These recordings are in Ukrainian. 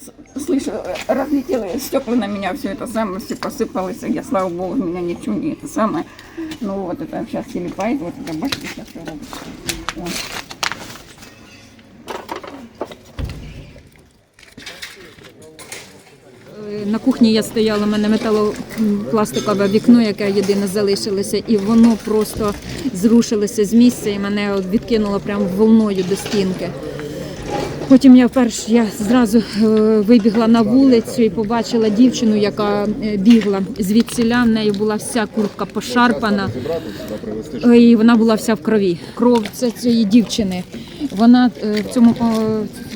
с- слышу, э, разлетело стекла на меня, все это самое, все посыпалось. Я, слава богу, меня ничего не это самое. Ну вот это сейчас телепает, вот это бачите, сейчас что робит. Вот. На кухні я стояла, у мене металопластикове вікно, яке єдине залишилося, і воно просто зрушилося з місця і мене от відкинуло прямо волною до стінки. Потім я вперше я зразу е, вибігла на вулицю і побачила дівчину, яка е, бігла звідсіля. В неї була вся куртка пошарпана. Е, І вона була вся в крові. Кров це цієї дівчини. Вона в цьому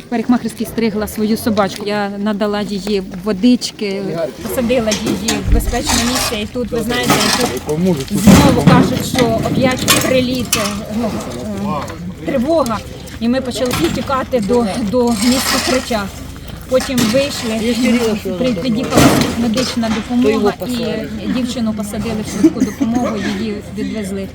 парикмахерській стригла свою собачку. Я надала її водички, посадила її в безпечне місце. І тут ви знаєте, тут знову кажуть, що оп'ять приліт, ну, тривога. І ми почали тікати до, до міста Крича. Потім вийшли, під'їхала медична допомога і дівчину посадили в швидку допомогу, її відвезли.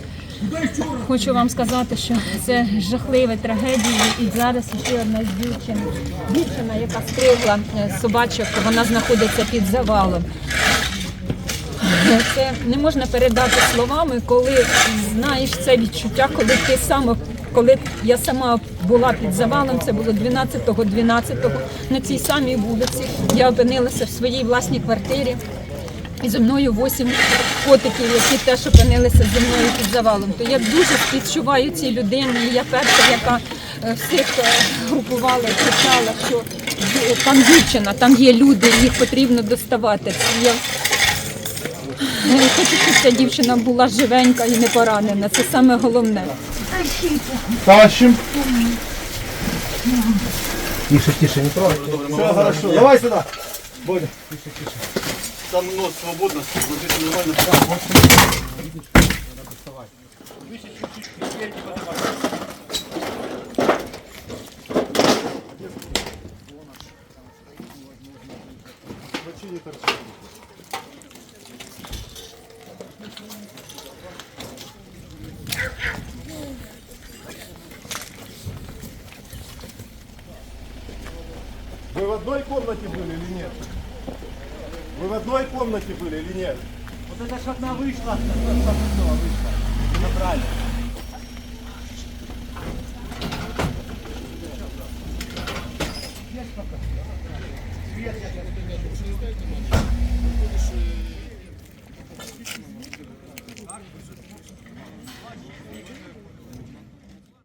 Хочу вам сказати, що це жахлива трагедія. І зараз ще одна з дівчин, дівчина, яка стригла е, собачок, вона знаходиться під завалом. Це не можна передати словами, коли знаєш це відчуття, коли ти саме, коли я сама була під завалом, це було 12-го, 12-го, на цій самій вулиці. Я опинилася в своїй власній квартирі. І зі мною восім котиків, які теж опинилися зі мною під завалом. То я дуже співчуваю цій людині. Я перша, яка е, всіх е, групувала, кричала, що там дівчина, там є люди, їх потрібно доставати. Я ця дівчина була живенька і не поранена. Це саме головне. Тащим. Тише, тише, не трогай. Все хорошо. Давай сюда. Бодя. Там нос свободно, смотрите нормально. Вы в одной комнате были или нет? Вы в одной комнате были или нет? Вот это ж одна вышла, вышла. Забрали.